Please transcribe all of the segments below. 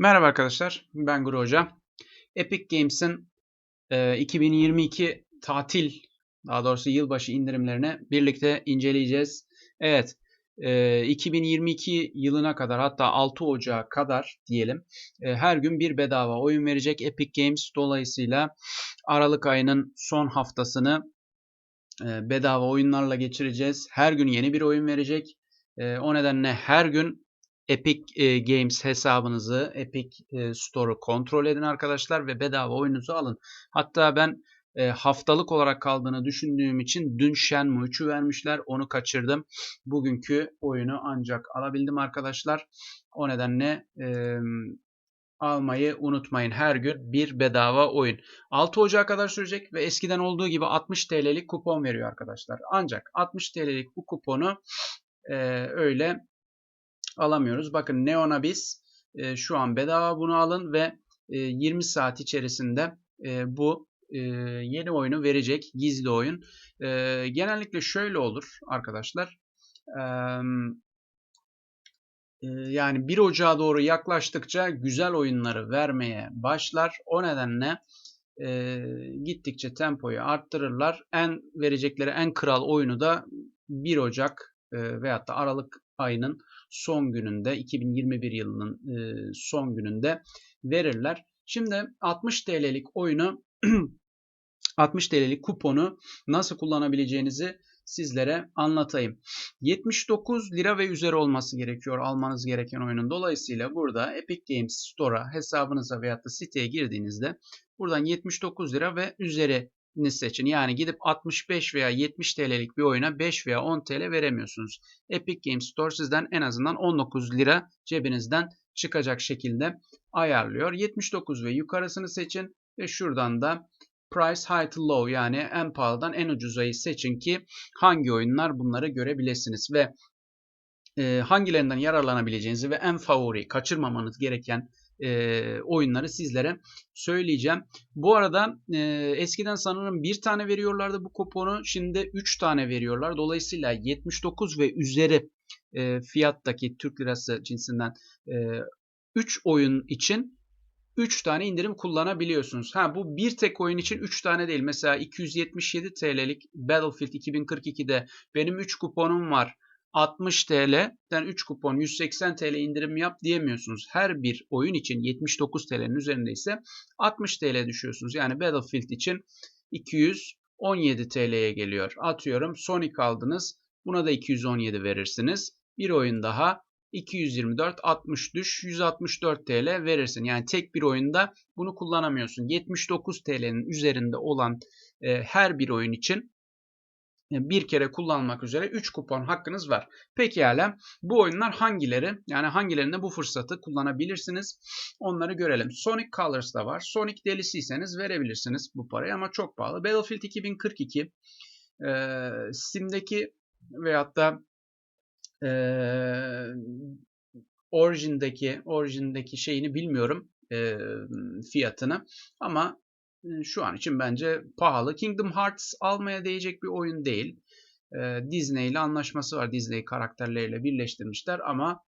Merhaba arkadaşlar, ben Guru Hoca. Epic Games'in e, 2022 tatil, daha doğrusu yılbaşı indirimlerini birlikte inceleyeceğiz. Evet, e, 2022 yılına kadar hatta 6 Ocağı kadar diyelim e, her gün bir bedava oyun verecek Epic Games. Dolayısıyla Aralık ayının son haftasını e, bedava oyunlarla geçireceğiz. Her gün yeni bir oyun verecek. E, o nedenle her gün Epic e, Games hesabınızı, Epic e, Store'u kontrol edin arkadaşlar ve bedava oyununuzu alın. Hatta ben e, haftalık olarak kaldığını düşündüğüm için dün Shenmue 3'ü vermişler. Onu kaçırdım. Bugünkü oyunu ancak alabildim arkadaşlar. O nedenle e, almayı unutmayın. Her gün bir bedava oyun. 6 Ocağı kadar sürecek ve eskiden olduğu gibi 60 TL'lik kupon veriyor arkadaşlar. Ancak 60 TL'lik bu kuponu e, öyle alamıyoruz. Bakın Neon Abyss e, şu an bedava bunu alın ve e, 20 saat içerisinde e, bu e, yeni oyunu verecek. Gizli oyun. E, genellikle şöyle olur arkadaşlar. E, yani 1 Ocağı doğru yaklaştıkça güzel oyunları vermeye başlar. O nedenle e, gittikçe tempoyu arttırırlar. En verecekleri en kral oyunu da 1 Ocak e, veyahut da Aralık ayının son gününde 2021 yılının e, son gününde verirler. Şimdi 60 TL'lik oyunu 60 TL'lik kuponu nasıl kullanabileceğinizi sizlere anlatayım. 79 lira ve üzeri olması gerekiyor almanız gereken oyunun. Dolayısıyla burada Epic Games Store'a hesabınıza veyahut da siteye girdiğinizde buradan 79 lira ve üzeri seçin. Yani gidip 65 veya 70 TL'lik bir oyuna 5 veya 10 TL veremiyorsunuz. Epic Games Store sizden en azından 19 lira cebinizden çıkacak şekilde ayarlıyor. 79 ve yukarısını seçin ve şuradan da Price High to Low yani en pahalıdan en ucuzayı seçin ki hangi oyunlar bunları görebilirsiniz ve e, hangilerinden yararlanabileceğinizi ve en favori kaçırmamanız gereken e, oyunları sizlere söyleyeceğim. Bu arada e, eskiden sanırım bir tane veriyorlardı bu kuponu. Şimdi 3 tane veriyorlar. Dolayısıyla 79 ve üzeri e, fiyattaki Türk lirası cinsinden e, 3 oyun için 3 tane indirim kullanabiliyorsunuz. Ha bu bir tek oyun için 3 tane değil. Mesela 277 TL'lik Battlefield 2042'de benim 3 kuponum var. 60 TL'den 3 kupon 180 TL indirim yap diyemiyorsunuz. Her bir oyun için 79 TL'nin üzerinde ise 60 TL düşüyorsunuz. Yani Battlefield için 217 TL'ye geliyor. Atıyorum Sonic aldınız. Buna da 217 verirsiniz. Bir oyun daha 224 60 düş 164 TL verirsin. Yani tek bir oyunda bunu kullanamıyorsun. 79 TL'nin üzerinde olan e, her bir oyun için bir kere kullanmak üzere 3 kupon hakkınız var. Pekala bu oyunlar hangileri? Yani hangilerinde bu fırsatı kullanabilirsiniz? Onları görelim. Sonic Colors da var. Sonic delisiyseniz verebilirsiniz bu parayı ama çok pahalı. Battlefield 2042 e, Steam'deki veyahut da e, Origin'deki Origin'deki şeyini bilmiyorum fiyatını ama şu an için bence pahalı. Kingdom Hearts almaya değecek bir oyun değil. Disney ile anlaşması var. Disney karakterleriyle birleştirmişler ama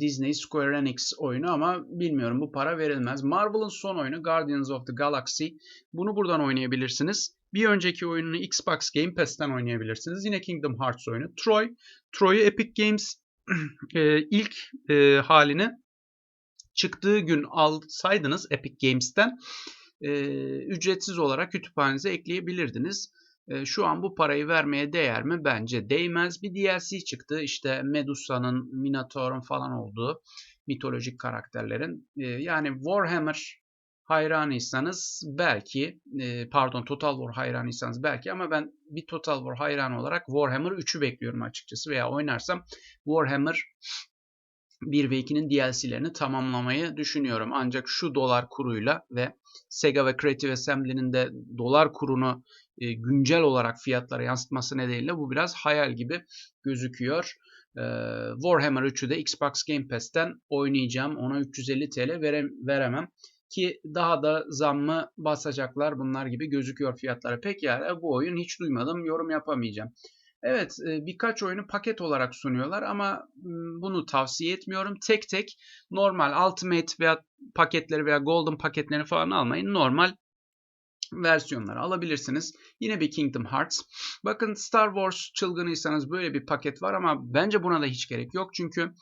Disney Square Enix oyunu ama bilmiyorum bu para verilmez. Marvel'ın son oyunu Guardians of the Galaxy. Bunu buradan oynayabilirsiniz. Bir önceki oyununu Xbox Game Pass'ten oynayabilirsiniz. Yine Kingdom Hearts oyunu. Troy. Troy'u Epic Games ilk halini çıktığı gün alsaydınız Epic Games'ten e, ücretsiz olarak kütüphanenize ekleyebilirdiniz. E, şu an bu parayı vermeye değer mi? Bence değmez. Bir DLC çıktı. İşte Medusa'nın, Minotaur'un falan olduğu mitolojik karakterlerin. E, yani Warhammer hayranıysanız belki e, pardon Total War hayranıysanız belki ama ben bir Total War hayranı olarak Warhammer 3'ü bekliyorum açıkçası veya oynarsam Warhammer 1 ve 2'nin DLC'lerini tamamlamayı düşünüyorum. Ancak şu dolar kuruyla ve Sega ve Creative Assembly'nin de dolar kurunu e, güncel olarak fiyatlara yansıtması nedeniyle bu biraz hayal gibi gözüküyor. E, Warhammer 3'ü de Xbox Game Pass'ten oynayacağım. Ona 350 TL vere, veremem. Ki daha da zammı basacaklar bunlar gibi gözüküyor fiyatlara. Peki yani bu oyun hiç duymadım yorum yapamayacağım. Evet e, birkaç oyunu paket olarak sunuyorlar ama bunu tavsiye etmiyorum. Tek tek normal Ultimate veya paketleri veya Golden paketlerini falan almayın. Normal versiyonları alabilirsiniz. Yine bir Kingdom Hearts. Bakın Star Wars çılgınıysanız böyle bir paket var ama bence buna da hiç gerek yok. Çünkü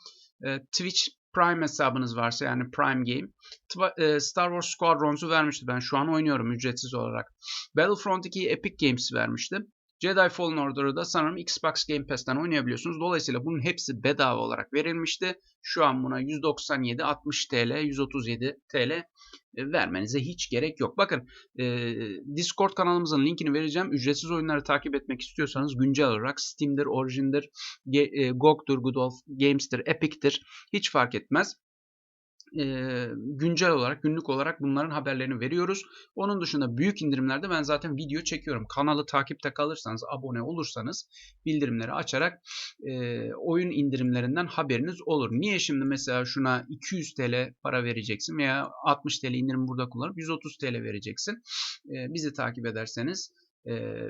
e, Twitch Prime hesabınız varsa yani Prime Game e, Star Wars Squadrons'u vermişti. Ben şu an oynuyorum ücretsiz olarak. Battlefront 2'yi Epic Games vermişti. Jedi Fallen Order'ı da sanırım Xbox Game Pass'ten oynayabiliyorsunuz. Dolayısıyla bunun hepsi bedava olarak verilmişti. Şu an buna 197, 60 TL, 137 TL vermenize hiç gerek yok. Bakın e, Discord kanalımızın linkini vereceğim. Ücretsiz oyunları takip etmek istiyorsanız güncel olarak Steam'dir, Origin'dir, e, GOG'dur, Good Games'tir, Epic'tir hiç fark etmez e, güncel olarak, günlük olarak bunların haberlerini veriyoruz. Onun dışında büyük indirimlerde ben zaten video çekiyorum. Kanalı takipte kalırsanız, abone olursanız bildirimleri açarak e, oyun indirimlerinden haberiniz olur. Niye şimdi mesela şuna 200 TL para vereceksin veya 60 TL indirim burada kullanıp 130 TL vereceksin. E, bizi takip ederseniz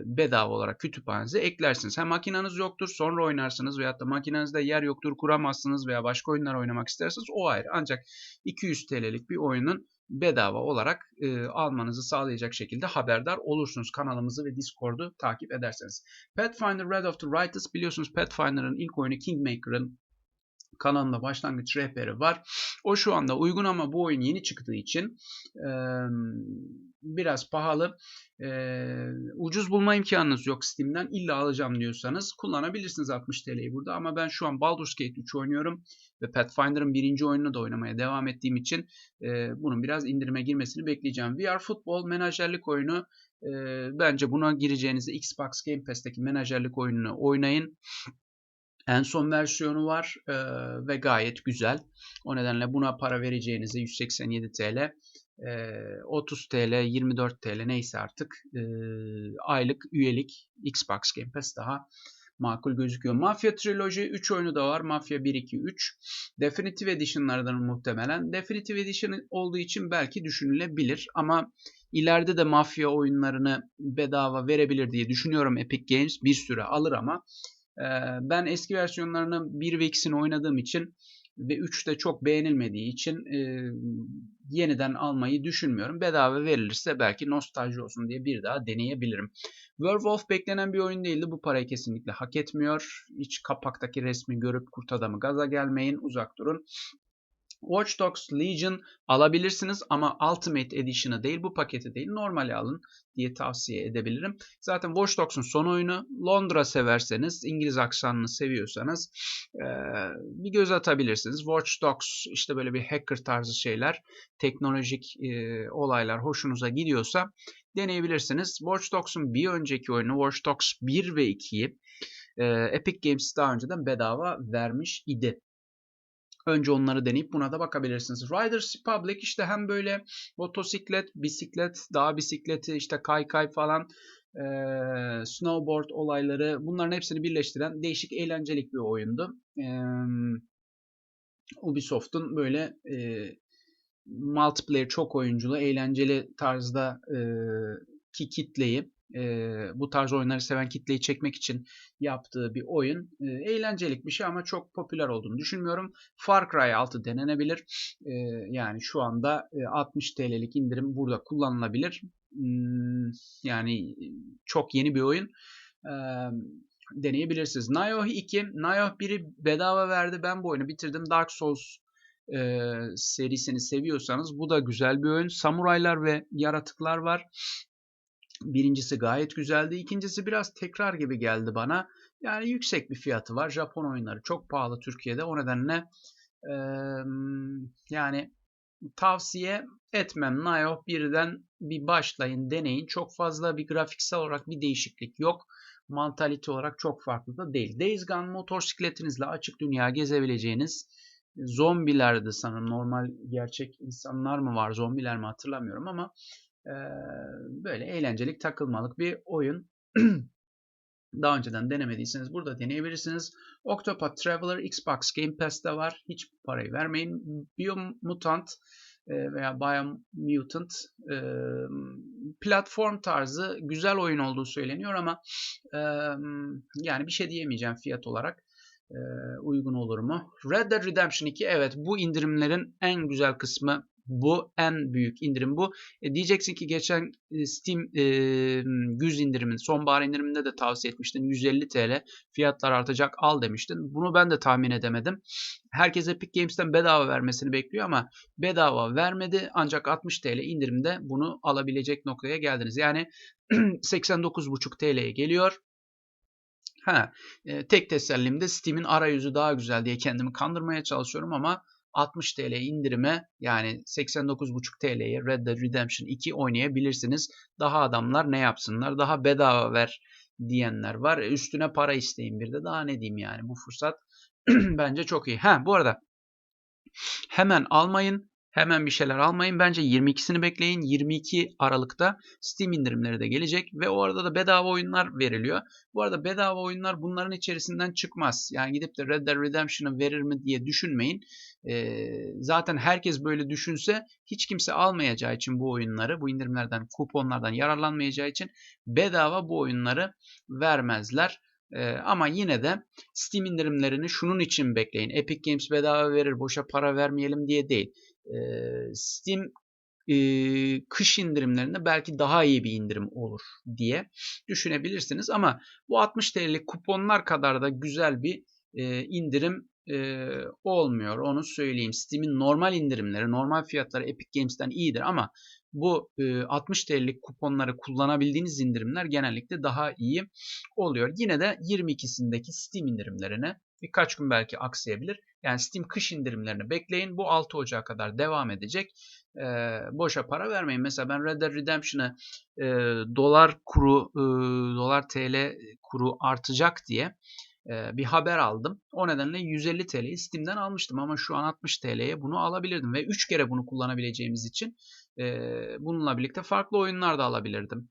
bedava olarak kütüphanenize eklersiniz. Hem makineniz yoktur sonra oynarsınız veyahut da makinenizde yer yoktur kuramazsınız veya başka oyunlar oynamak isterseniz o ayrı. Ancak 200 TL'lik bir oyunun bedava olarak e, almanızı sağlayacak şekilde haberdar olursunuz. Kanalımızı ve Discord'u takip ederseniz. Pathfinder Red of the Righteous biliyorsunuz Pathfinder'ın ilk oyunu Kingmaker'ın kanalında başlangıç rehberi var. O şu anda uygun ama bu oyun yeni çıktığı için e, biraz pahalı. E, ucuz bulma imkanınız yok Steam'den. İlla alacağım diyorsanız kullanabilirsiniz 60 TL'yi burada. Ama ben şu an Baldur's Gate 3 oynuyorum. Ve Pathfinder'ın birinci oyununu da oynamaya devam ettiğim için e, bunun biraz indirime girmesini bekleyeceğim. VR Futbol menajerlik oyunu e, bence buna gireceğinizde Xbox Game Pass'teki menajerlik oyununu oynayın. En son versiyonu var e, ve gayet güzel. O nedenle buna para vereceğinize 187 TL, e, 30 TL, 24 TL neyse artık e, aylık üyelik Xbox Game Pass daha makul gözüküyor. Mafia Trilogy 3 oyunu da var. Mafia 1, 2, 3. Definitive Edition'lardan muhtemelen. Definitive Edition olduğu için belki düşünülebilir ama ileride de Mafia oyunlarını bedava verebilir diye düşünüyorum Epic Games. Bir süre alır ama ben eski versiyonlarını 1 ve 2'sini oynadığım için ve 3 de çok beğenilmediği için e, yeniden almayı düşünmüyorum. Bedava verilirse belki nostalji olsun diye bir daha deneyebilirim. Werewolf beklenen bir oyun değildi. Bu parayı kesinlikle hak etmiyor. Hiç kapaktaki resmi görüp kurt adamı gaza gelmeyin. Uzak durun. Watch Dogs Legion alabilirsiniz ama Ultimate Edition'ı değil bu paketi değil normali alın diye tavsiye edebilirim. Zaten Watch Dogs'un son oyunu Londra severseniz İngiliz aksanını seviyorsanız bir göz atabilirsiniz. Watch Dogs işte böyle bir hacker tarzı şeyler teknolojik olaylar hoşunuza gidiyorsa deneyebilirsiniz. Watch Dogs'un bir önceki oyunu Watch Dogs 1 ve 2'yi e, Epic Games daha önceden bedava vermiş idi. Önce onları deneyip buna da bakabilirsiniz. Riders Republic işte hem böyle motosiklet, bisiklet, dağ bisikleti, işte kaykay falan e, snowboard olayları bunların hepsini birleştiren değişik eğlencelik bir oyundu. E, Ubisoft'un böyle e, multiplayer çok oyunculu eğlenceli tarzda e, ki kitleyi e, bu tarz oyunları seven kitleyi çekmek için yaptığı bir oyun. E, eğlencelik bir şey ama çok popüler olduğunu düşünmüyorum. Far Cry 6 denenebilir. E, yani şu anda e, 60 TL'lik indirim burada kullanılabilir. Hmm, yani çok yeni bir oyun. E, deneyebilirsiniz. Nioh 2, Nioh 1'i bedava verdi. Ben bu oyunu bitirdim. Dark Souls e, serisini seviyorsanız bu da güzel bir oyun. Samuraylar ve yaratıklar var. Birincisi gayet güzeldi. İkincisi biraz tekrar gibi geldi bana. Yani yüksek bir fiyatı var. Japon oyunları çok pahalı Türkiye'de. O nedenle e, yani tavsiye etmem. Nioh birden bir başlayın, deneyin. Çok fazla bir grafiksel olarak bir değişiklik yok. Mantalite olarak çok farklı da değil. Days Gone motosikletinizle açık dünya gezebileceğiniz zombilerdi sanırım. Normal gerçek insanlar mı var, zombiler mi hatırlamıyorum ama böyle eğlencelik takılmalık bir oyun. Daha önceden denemediyseniz burada deneyebilirsiniz. Octopath Traveler Xbox Game Pass'te var. Hiç parayı vermeyin. Biomutant veya Biomutant platform tarzı güzel oyun olduğu söyleniyor ama yani bir şey diyemeyeceğim fiyat olarak uygun olur mu? Red Dead Redemption 2 evet bu indirimlerin en güzel kısmı bu en büyük indirim bu. E, diyeceksin ki geçen e, Steam e, güz indirimin, sonbahar indiriminde de tavsiye etmiştin. 150 TL fiyatlar artacak al demiştin. Bunu ben de tahmin edemedim. Herkes Epic Games'ten bedava vermesini bekliyor ama bedava vermedi. Ancak 60 TL indirimde bunu alabilecek noktaya geldiniz. Yani 89,5 TL'ye geliyor. Ha, e, tek tesellim de Steam'in arayüzü daha güzel diye kendimi kandırmaya çalışıyorum ama 60 TL indirime yani 89,5 TL'ye Red Dead Redemption 2 oynayabilirsiniz. Daha adamlar ne yapsınlar? Daha bedava ver diyenler var. E, üstüne para isteyin bir de. Daha ne diyeyim yani bu fırsat bence çok iyi. Ha bu arada hemen almayın. Hemen bir şeyler almayın. Bence 22'sini bekleyin. 22 Aralık'ta Steam indirimleri de gelecek ve o arada da bedava oyunlar veriliyor. Bu arada bedava oyunlar bunların içerisinden çıkmaz. Yani gidip de Red Dead Redemption'ı verir mi diye düşünmeyin. Ee, zaten herkes böyle düşünse hiç kimse almayacağı için bu oyunları, bu indirimlerden, kuponlardan yararlanmayacağı için bedava bu oyunları vermezler. Ee, ama yine de Steam indirimlerini şunun için bekleyin. Epic Games bedava verir, boşa para vermeyelim diye değil. Steam kış indirimlerinde belki daha iyi bir indirim olur diye düşünebilirsiniz. Ama bu 60 TL'lik kuponlar kadar da güzel bir indirim olmuyor. Onu söyleyeyim. Steam'in normal indirimleri, normal fiyatları Epic Games'ten iyidir ama bu 60 TL'lik kuponları kullanabildiğiniz indirimler genellikle daha iyi oluyor. Yine de 22'sindeki Steam indirimlerine birkaç gün belki aksayabilir. Yani Steam kış indirimlerini bekleyin. Bu 6 Ocak'a kadar devam edecek. E, boşa para vermeyin. Mesela ben Red Dead Redemption'ı e, dolar kuru, e, dolar TL kuru artacak diye e, bir haber aldım. O nedenle 150 TL'yi Steam'den almıştım ama şu an 60 TL'ye bunu alabilirdim ve 3 kere bunu kullanabileceğimiz için bununla birlikte farklı oyunlar da alabilirdim.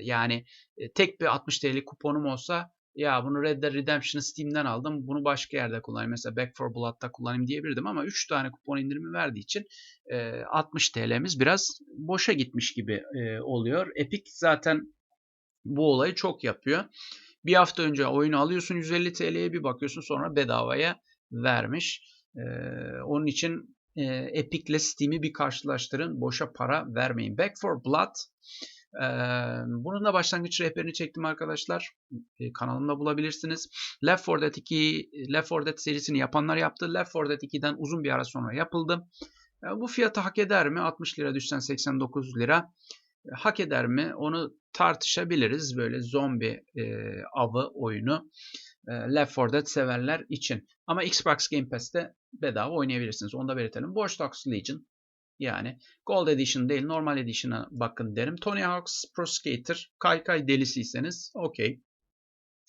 Yani e, tek bir 60 TL kuponum olsa ya bunu Red Dead Redemption'ı Steam'den aldım. Bunu başka yerde kullanayım. Mesela Back 4 Blood'da kullanayım diyebilirdim ama 3 tane kupon indirimi verdiği için e, 60 TL'miz biraz boşa gitmiş gibi oluyor. Epic zaten bu olayı çok yapıyor. Bir hafta önce oyunu alıyorsun 150 TL'ye bir bakıyorsun sonra bedavaya vermiş. E, onun için e, Epic ile Steam'i bir karşılaştırın. Boşa para vermeyin. Back 4 Blood bunun da başlangıç rehberini çektim arkadaşlar. kanalımda bulabilirsiniz. Left 4 Dead 2, Left 4 Dead serisini yapanlar yaptı. Left 4 Dead 2'den uzun bir ara sonra yapıldı. bu fiyatı hak eder mi? 60 lira düşsen 89 lira. Hak eder mi? Onu tartışabiliriz. Böyle zombi e, avı oyunu. Left 4 Dead severler için. Ama Xbox Game Pass'te bedava oynayabilirsiniz. Onu da belirtelim. Watch Dogs Legion yani Gold Edition değil normal Edition'a bakın derim. Tony Hawk's Pro Skater kaykay delisiyseniz okey.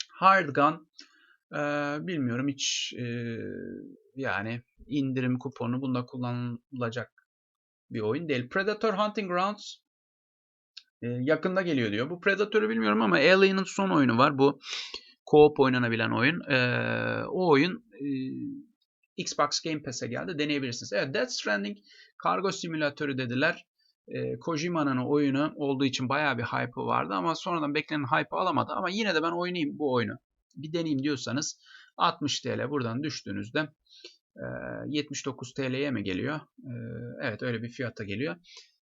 Hard Gun e, bilmiyorum hiç e, yani indirim kuponu bunda kullanılacak bir oyun değil. Predator Hunting Grounds e, yakında geliyor diyor. Bu Predator'u bilmiyorum ama Alien'ın son oyunu var. Bu co-op oynanabilen oyun. E, o oyun e, Xbox Game Pass'e geldi. Deneyebilirsiniz. Evet Death Stranding kargo simülatörü dediler. E, Kojima'nın oyunu olduğu için bayağı bir hype vardı ama sonradan beklenen hype alamadı. Ama yine de ben oynayayım bu oyunu. Bir deneyeyim diyorsanız 60 TL buradan düştüğünüzde e, 79 TL'ye mi geliyor? E, evet öyle bir fiyata geliyor.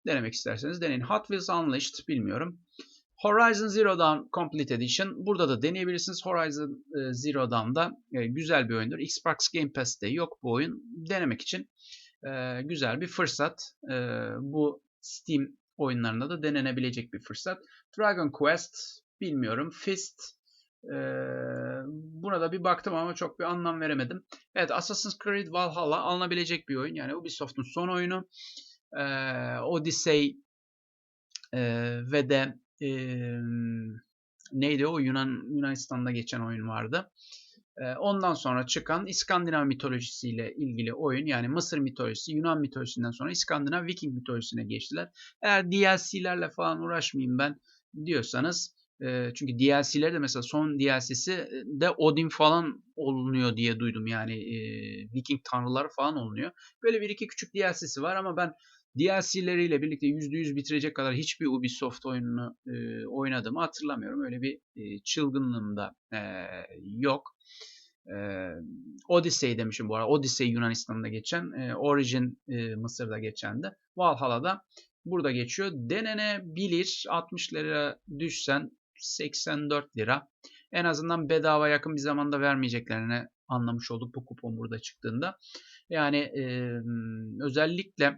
Denemek isterseniz deneyin. Hot Wheels Unleashed bilmiyorum. Horizon Zero Dawn Complete Edition. Burada da deneyebilirsiniz. Horizon e, Zero Dawn'da e, güzel bir oyundur. Xbox Game Pass'te yok bu oyun. Denemek için e, güzel bir fırsat. Bu Steam oyunlarında da denenebilecek bir fırsat. Dragon Quest bilmiyorum. Fist buna da bir baktım ama çok bir anlam veremedim. Evet Assassin's Creed Valhalla alınabilecek bir oyun. Yani Ubisoft'un son oyunu. Odyssey ve de e, neydi o Yunan Yunanistan'da geçen oyun vardı. E, ondan sonra çıkan İskandinav mitolojisiyle ilgili oyun yani Mısır mitolojisi, Yunan mitolojisinden sonra İskandinav Viking mitolojisine geçtiler. Eğer DLC'lerle falan uğraşmayayım ben diyorsanız E, çünkü DLC'leri de mesela son DLC'si de Odin falan olunuyor diye duydum. Yani e, Viking tanrıları falan olunuyor. Böyle bir iki küçük DLC'si var ama ben DLC'leriyle birlikte %100 bitirecek kadar hiçbir Ubisoft oyununu e, oynadığımı hatırlamıyorum. Öyle bir e, çılgınlığım da e, yok. E, Odyssey demişim bu arada. Odyssey Yunanistan'da geçen. E, Origin e, Mısır'da geçen de. Valhalla'da burada geçiyor. Denenebilir. 60 lira düşsen 84 lira. En azından bedava yakın bir zamanda vermeyeceklerini anlamış olduk bu kupon burada çıktığında. Yani e, özellikle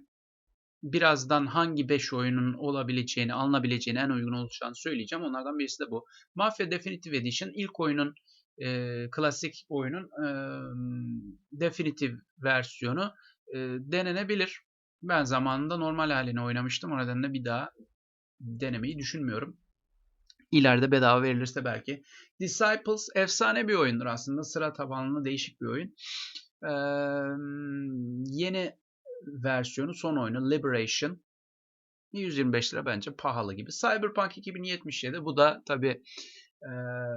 birazdan hangi 5 oyunun olabileceğini, alınabileceğini en uygun olacağını söyleyeceğim. Onlardan birisi de bu. Mafia Definitive Edition ilk oyunun e, klasik oyunun e, definitive versiyonu e, denenebilir. Ben zamanında normal halini oynamıştım. O nedenle bir daha denemeyi düşünmüyorum. İleride bedava verilirse belki. Disciples efsane bir oyundur aslında. Sıra tabanlı değişik bir oyun. Ee, yeni versiyonu son oyunu Liberation 125 lira bence pahalı gibi. Cyberpunk 2077 bu da tabi e,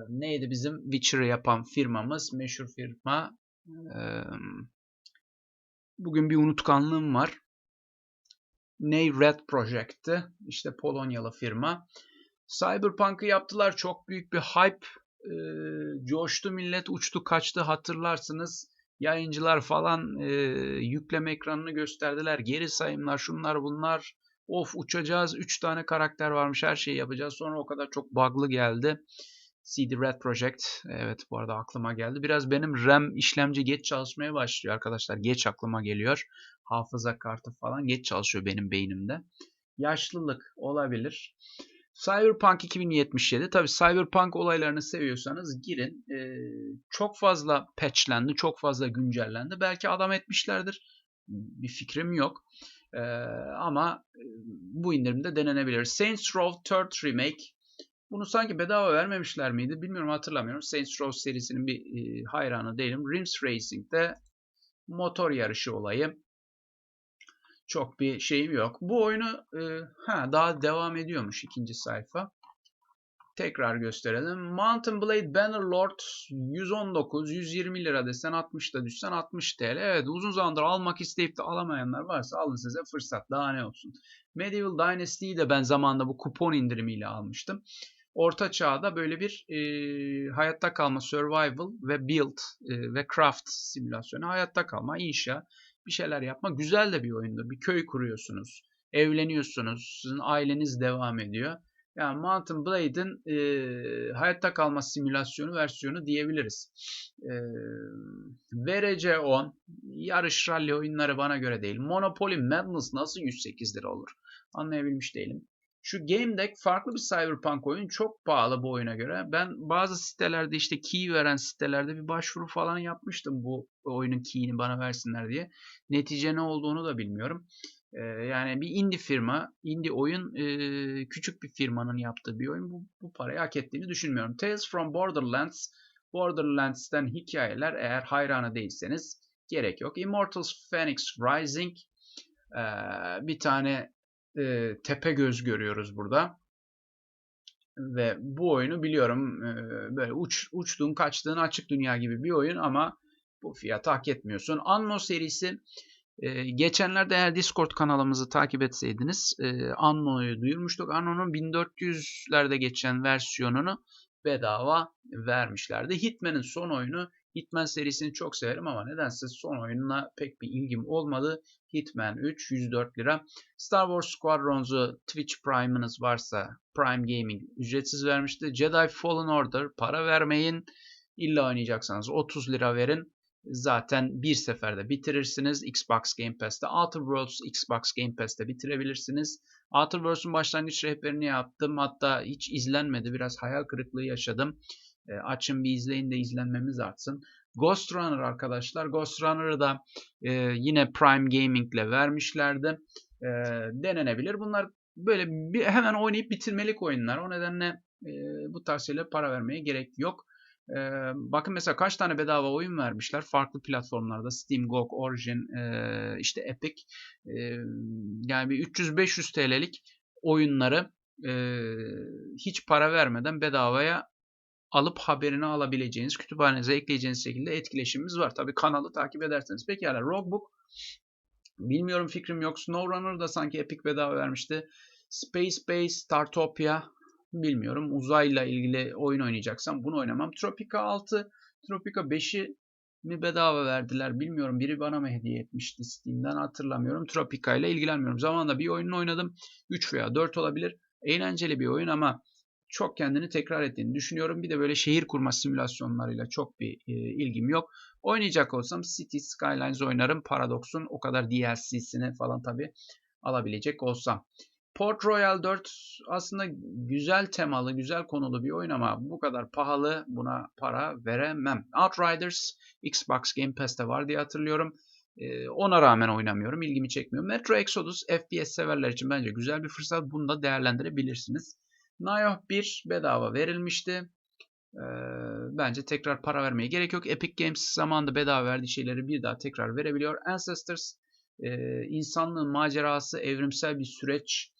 neydi bizim Witcher'ı yapan firmamız meşhur firma e, bugün bir unutkanlığım var. Ney Red Project'ti. İşte Polonyalı firma. Cyberpunk'ı yaptılar. Çok büyük bir hype e, coştu millet uçtu kaçtı hatırlarsınız yayıncılar falan e, yükleme ekranını gösterdiler. Geri sayımlar şunlar bunlar. Of uçacağız. 3 tane karakter varmış. Her şeyi yapacağız. Sonra o kadar çok bug'lı geldi. CD Red Project. Evet bu arada aklıma geldi. Biraz benim RAM işlemci geç çalışmaya başlıyor arkadaşlar. Geç aklıma geliyor. Hafıza kartı falan geç çalışıyor benim beynimde. Yaşlılık olabilir. Cyberpunk 2077. Tabi Cyberpunk olaylarını seviyorsanız girin. Ee, çok fazla patchlendi, çok fazla güncellendi. Belki adam etmişlerdir. Bir fikrim yok. Ee, ama bu indirimde denenebilir. Saints Row 4 Remake. Bunu sanki bedava vermemişler miydi? Bilmiyorum hatırlamıyorum. Saints Row serisinin bir e, hayranı değilim. Rims Racing'de motor yarışı olayı çok bir şeyim yok. Bu oyunu e, ha daha devam ediyormuş ikinci sayfa. Tekrar gösterelim. Mountain Blade Bannerlord 119, 120 lira desen 60 da düşsen 60 TL. Evet uzun zamandır almak isteyip de alamayanlar varsa alın size fırsat. Daha ne olsun. Medieval Dynasty'yi de ben zamanında bu kupon indirimiyle almıştım. Orta çağda böyle bir e, hayatta kalma, survival ve build e, ve craft simülasyonu. Hayatta kalma, inşa, bir şeyler yapma güzel de bir oyundur. Bir köy kuruyorsunuz, evleniyorsunuz, sizin aileniz devam ediyor. Yani Mountain Blade'in e, hayatta kalma simülasyonu versiyonu diyebiliriz. E, VRC 10 yarış rally oyunları bana göre değil. Monopoly Madness nasıl 108 lira olur? Anlayabilmiş değilim. Şu Game Deck farklı bir Cyberpunk oyun. Çok pahalı bu oyuna göre. Ben bazı sitelerde işte key veren sitelerde bir başvuru falan yapmıştım bu oyunun key'ini bana versinler diye. Netice ne olduğunu da bilmiyorum. Ee, yani bir indie firma, indie oyun e, küçük bir firmanın yaptığı bir oyun. Bu, bu parayı hak ettiğini düşünmüyorum. Tales from Borderlands. Borderlands'ten hikayeler eğer hayranı değilseniz gerek yok. Immortals Phoenix Rising. Ee, bir tane e, tepe göz görüyoruz burada. Ve bu oyunu biliyorum e, böyle uç, uçtuğun kaçtığın açık dünya gibi bir oyun ama bu fiyatı hak etmiyorsun. Anno serisi e, geçenlerde eğer Discord kanalımızı takip etseydiniz e, Anno'yu duyurmuştuk. Anno'nun 1400'lerde geçen versiyonunu bedava vermişlerdi. Hitman'ın son oyunu Hitman serisini çok severim ama nedense son oyununa pek bir ilgim olmadı. Hitman 3 104 lira. Star Wars Squadrons'u Twitch Prime'ınız varsa Prime Gaming ücretsiz vermişti. Jedi Fallen Order para vermeyin. İlla oynayacaksanız 30 lira verin. Zaten bir seferde bitirirsiniz. Xbox Game Pass'te. Outer Worlds Xbox Game Pass'te bitirebilirsiniz. Outer Worlds'un başlangıç rehberini yaptım. Hatta hiç izlenmedi. Biraz hayal kırıklığı yaşadım. E, açın bir izleyin de izlenmemiz artsın. Ghost Runner arkadaşlar. Ghost Runner'ı da e, yine Prime Gaming ile vermişlerdi. E, denenebilir. Bunlar böyle bir, hemen oynayıp bitirmelik oyunlar. O nedenle e, bu tarz şeylere para vermeye gerek yok. E, bakın mesela kaç tane bedava oyun vermişler farklı platformlarda. Steam, GOG, Origin, e, işte Epic. E, yani bir 300-500 TL'lik oyunları e, hiç para vermeden bedavaya alıp haberini alabileceğiniz, kütüphanenize ekleyeceğiniz şekilde etkileşimimiz var. Tabii kanalı takip ederseniz. Pekala Roguebook bilmiyorum fikrim yok. SnowRunner da sanki Epic bedava vermişti. Space Base, Startopia bilmiyorum. Uzayla ilgili oyun oynayacaksam bunu oynamam. Tropica 6, Tropica 5'i mi bedava verdiler bilmiyorum. Biri bana mı hediye etmişti Steam'den hatırlamıyorum. Tropica ile ilgilenmiyorum. Zamanında bir oyununu oynadım. 3 veya 4 olabilir. Eğlenceli bir oyun ama çok kendini tekrar ettiğini düşünüyorum. Bir de böyle şehir kurma simülasyonlarıyla çok bir e, ilgim yok. Oynayacak olsam City Skylines oynarım. Paradox'un o kadar DLC'sini falan tabi alabilecek olsam. Port Royal 4 aslında güzel temalı, güzel konulu bir oyun ama bu kadar pahalı buna para veremem. Outriders Xbox Game Pass'te var diye hatırlıyorum. Ee, ona rağmen oynamıyorum. ilgimi çekmiyor. Metro Exodus FPS severler için bence güzel bir fırsat. Bunu da değerlendirebilirsiniz. Nayoh 1 bedava verilmişti. Ee, bence tekrar para vermeye gerek yok. Epic Games zamanında bedava verdiği şeyleri bir daha tekrar verebiliyor. Ancestors e, insanlığın macerası evrimsel bir süreç.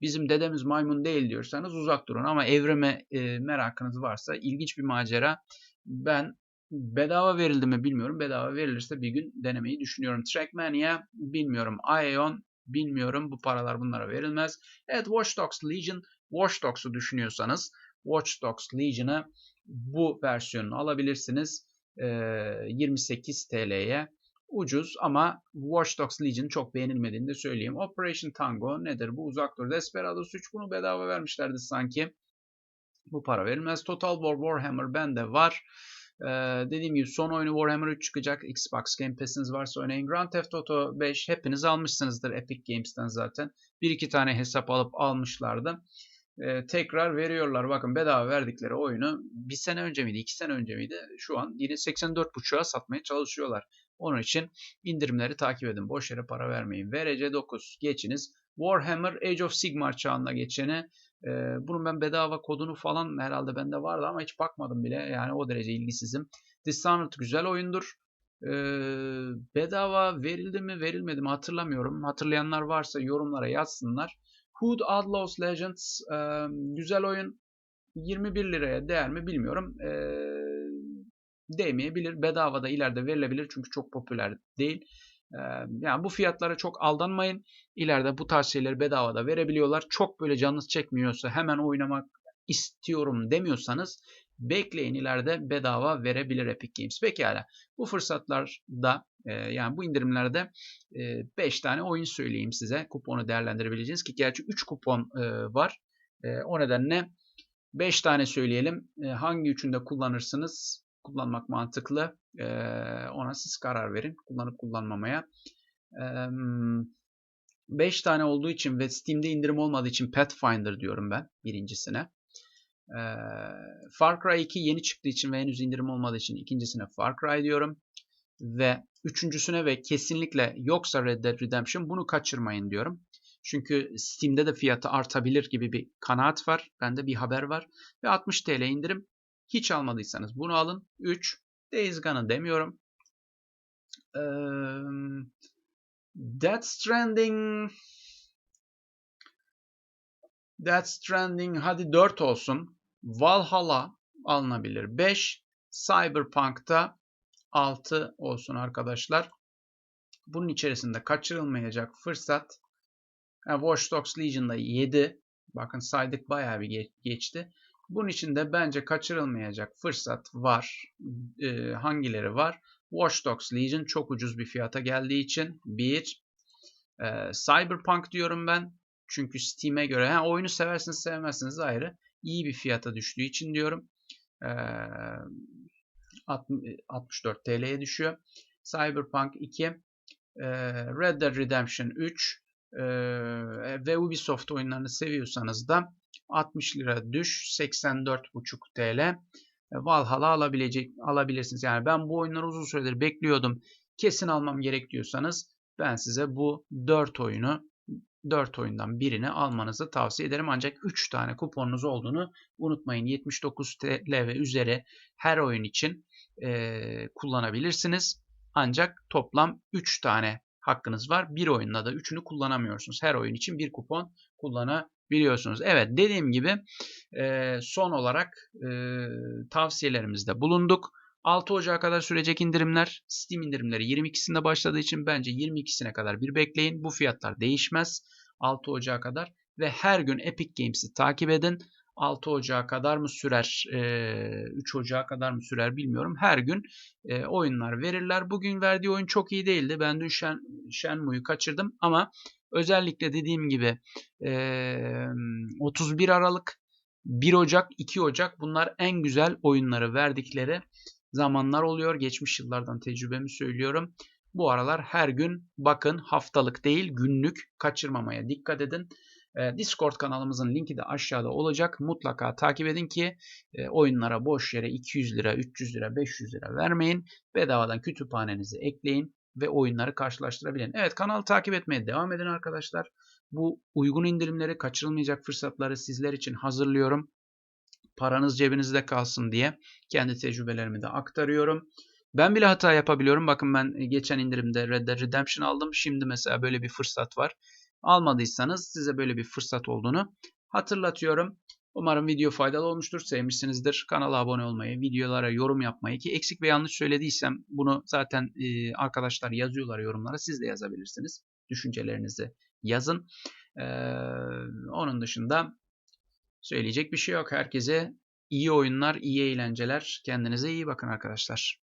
Bizim dedemiz maymun değil diyorsanız uzak durun ama evrime e, merakınız varsa ilginç bir macera. Ben bedava verildi mi bilmiyorum. Bedava verilirse bir gün denemeyi düşünüyorum. Trackmania bilmiyorum. Ion bilmiyorum. Bu paralar bunlara verilmez. Evet Watch Dogs Legion Watch Dogs'u düşünüyorsanız Watch Dogs Legion'ı bu versiyonunu alabilirsiniz. E, 28 TL'ye ucuz ama Watch Dogs Legion çok beğenilmediğini de söyleyeyim. Operation Tango nedir? Bu uzak dur. Desperados 3 bunu bedava vermişlerdi sanki. Bu para verilmez. Total War Warhammer bende var. Ee, dediğim gibi son oyunu Warhammer 3 çıkacak. Xbox Game Pass'iniz varsa oynayın. Grand Theft Auto 5 hepiniz almışsınızdır Epic Games'ten zaten. Bir iki tane hesap alıp almışlardı. Ee, tekrar veriyorlar. Bakın bedava verdikleri oyunu bir sene önce miydi, iki sene önce miydi? Şu an yine 84.5'a satmaya çalışıyorlar. Onun için indirimleri takip edin. Boş yere para vermeyin. VRC 9 geçiniz. Warhammer Age of Sigmar çağına geçeni. E, bunun ben bedava kodunu falan herhalde bende vardı ama hiç bakmadım bile. Yani o derece ilgisizim. Dishonored güzel oyundur. E, bedava verildi mi verilmedi mi hatırlamıyorum. Hatırlayanlar varsa yorumlara yazsınlar. Hood Outlaws Legends e, güzel oyun. 21 liraya değer mi bilmiyorum. Eee değmeyebilir. Bedava da ileride verilebilir çünkü çok popüler değil. Yani bu fiyatlara çok aldanmayın. İleride bu tarz şeyleri bedava da verebiliyorlar. Çok böyle canınız çekmiyorsa hemen oynamak istiyorum demiyorsanız bekleyin ileride bedava verebilir Epic Games. Pekala bu fırsatlarda yani bu indirimlerde 5 tane oyun söyleyeyim size kuponu değerlendirebileceğiniz ki gerçi 3 kupon var. O nedenle 5 tane söyleyelim. Hangi üçünde kullanırsınız? kullanmak mantıklı. E, ona siz karar verin. Kullanıp kullanmamaya. 5 tane olduğu için ve Steam'de indirim olmadığı için Pathfinder diyorum ben birincisine. E, Far Cry 2 yeni çıktığı için ve henüz indirim olmadığı için ikincisine Far Cry diyorum. Ve üçüncüsüne ve kesinlikle yoksa Red Dead Redemption bunu kaçırmayın diyorum. Çünkü Steam'de de fiyatı artabilir gibi bir kanaat var. Bende bir haber var. Ve 60 TL indirim hiç almadıysanız bunu alın. 3. Days Gone'ı demiyorum. Ee, Death Stranding Death Stranding hadi 4 olsun. Valhalla alınabilir. 5. Cyberpunk'ta 6 olsun arkadaşlar. Bunun içerisinde kaçırılmayacak fırsat yani Watch Dogs Legion'da 7. Bakın saydık bayağı bir geçti. Bunun için de bence kaçırılmayacak fırsat var. E, hangileri var? Watch Dogs Legion çok ucuz bir fiyata geldiği için bir e, Cyberpunk diyorum ben. Çünkü Steam'e göre ha, oyunu seversiniz sevmezsiniz ayrı. İyi bir fiyata düştüğü için diyorum. E, 64 TL'ye düşüyor. Cyberpunk 2 e, Red Dead Redemption 3 e, ve Ubisoft oyunlarını seviyorsanız da 60 lira düş 84,5 TL Valhalla alabilecek alabilirsiniz. Yani ben bu oyunları uzun süredir bekliyordum. Kesin almam gerek diyorsanız ben size bu 4 oyunu 4 oyundan birini almanızı tavsiye ederim. Ancak 3 tane kuponunuz olduğunu unutmayın. 79 TL ve üzeri her oyun için e, kullanabilirsiniz. Ancak toplam 3 tane hakkınız var. Bir oyunda da 3'ünü kullanamıyorsunuz. Her oyun için bir kupon kullanabilirsiniz biliyorsunuz. Evet dediğim gibi e, son olarak e, tavsiyelerimizde bulunduk. 6 Ocağı kadar sürecek indirimler. Steam indirimleri 22'sinde başladığı için bence 22'sine kadar bir bekleyin. Bu fiyatlar değişmez. 6 Ocağı kadar ve her gün Epic Games'i takip edin. 6 Ocağı kadar mı sürer, 3 Ocağı kadar mı sürer bilmiyorum. Her gün oyunlar verirler. Bugün verdiği oyun çok iyi değildi. Ben dün Shen, Shenmue'yu kaçırdım ama özellikle dediğim gibi 31 Aralık, 1 Ocak, 2 Ocak bunlar en güzel oyunları verdikleri zamanlar oluyor. Geçmiş yıllardan tecrübemi söylüyorum. Bu aralar her gün bakın haftalık değil günlük kaçırmamaya dikkat edin. Discord kanalımızın linki de aşağıda olacak. Mutlaka takip edin ki oyunlara boş yere 200 lira, 300 lira, 500 lira vermeyin. Bedavadan kütüphanenizi ekleyin ve oyunları karşılaştırabilin. Evet kanalı takip etmeye devam edin arkadaşlar. Bu uygun indirimleri, kaçırılmayacak fırsatları sizler için hazırlıyorum. Paranız cebinizde kalsın diye kendi tecrübelerimi de aktarıyorum. Ben bile hata yapabiliyorum. Bakın ben geçen indirimde Red Dead Redemption aldım. Şimdi mesela böyle bir fırsat var. Almadıysanız size böyle bir fırsat olduğunu hatırlatıyorum. Umarım video faydalı olmuştur. Sevmişsinizdir. Kanala abone olmayı, videolara yorum yapmayı ki eksik ve yanlış söylediysem bunu zaten e, arkadaşlar yazıyorlar yorumlara. Siz de yazabilirsiniz. Düşüncelerinizi yazın. Ee, onun dışında söyleyecek bir şey yok. Herkese iyi oyunlar, iyi eğlenceler. Kendinize iyi bakın arkadaşlar.